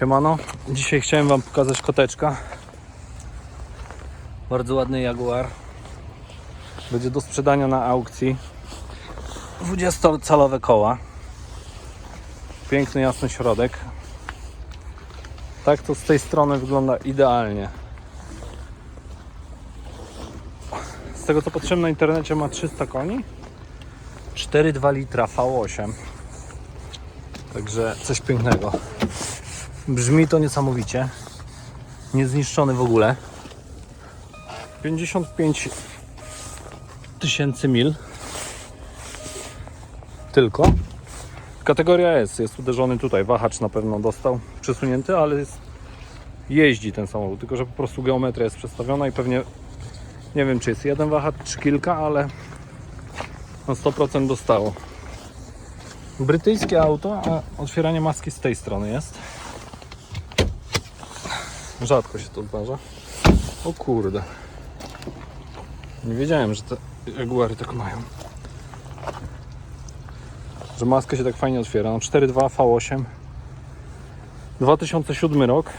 Siemano, dzisiaj chciałem Wam pokazać koteczka. Bardzo ładny Jaguar. Będzie do sprzedania na aukcji. 20-calowe koła. Piękny, jasny środek. Tak to z tej strony wygląda idealnie. Z tego co patrzyłem na internecie ma 300 koni. 4,2 litra V8. Także coś pięknego. Brzmi to niesamowicie. Niezniszczony w ogóle. 55 tysięcy mil. Tylko. Kategoria S. Jest uderzony tutaj. Wahacz na pewno dostał przesunięty, ale jest, jeździ ten samochód. Tylko, że po prostu geometria jest przestawiona i pewnie nie wiem, czy jest jeden wahacz, czy kilka, ale na 100% dostało. Brytyjskie auto, a otwieranie maski z tej strony jest. Rzadko się to zdarza. O kurde. Nie wiedziałem, że te Jaguary tak mają. Że maska się tak fajnie otwiera. No 4.2 V8. 2007 rok.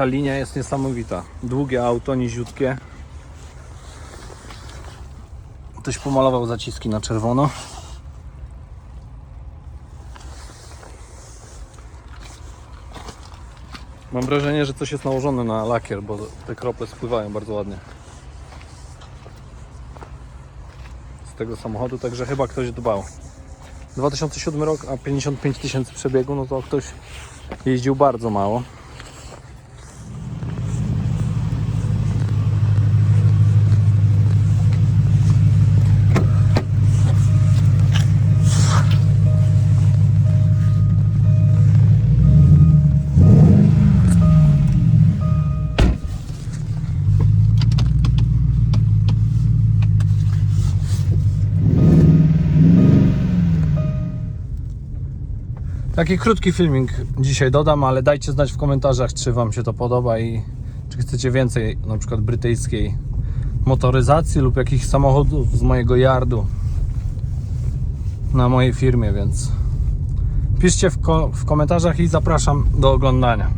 Ta linia jest niesamowita. Długie auto, niziutkie. Ktoś pomalował zaciski na czerwono. Mam wrażenie, że coś jest nałożone na lakier, bo te krople spływają bardzo ładnie. Z tego samochodu, także chyba ktoś dbał. 2007 rok, a 55 tysięcy przebiegu, no to ktoś jeździł bardzo mało. Taki krótki filmik dzisiaj dodam, ale dajcie znać w komentarzach, czy Wam się to podoba i czy chcecie więcej na przykład brytyjskiej motoryzacji lub jakichś samochodów z mojego yardu na mojej firmie, więc piszcie w, ko- w komentarzach i zapraszam do oglądania.